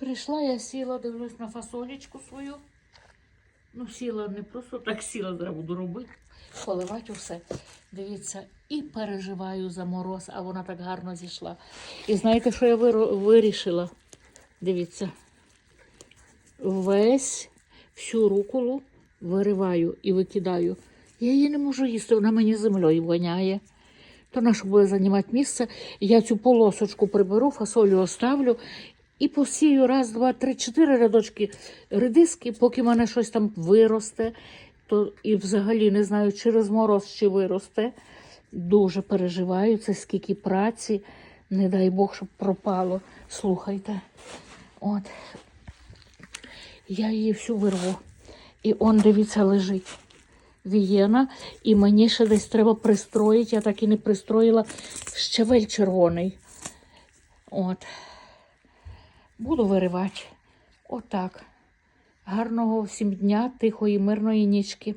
Прийшла, я сіла, дивлюсь на фасолічку свою. Ну, сіла не просто так сіла, зараз буду робити. Поливати усе. Дивіться, і переживаю за мороз, а вона так гарно зійшла. І знаєте, що я вирішила? Дивіться. Весь всю руколу вириваю і викидаю. Я її не можу їсти, вона мені землею воняє. То нащо буде займати місце? Я цю полосочку приберу, фасолю оставлю і посію раз, два, три, чотири рядочки редиски, поки в мене щось там виросте, то і взагалі не знаю, через мороз чи виросте. Дуже переживаю, це скільки праці, не дай Бог, щоб пропало. Слухайте. От. Я її всю вирву. І он, дивіться, лежить. Вієна, і мені ще десь треба пристроїти. Я так і не пристроїла щавель червоний. От. Буду виривати. Отак. Гарного всім дня, тихої, мирної нічки.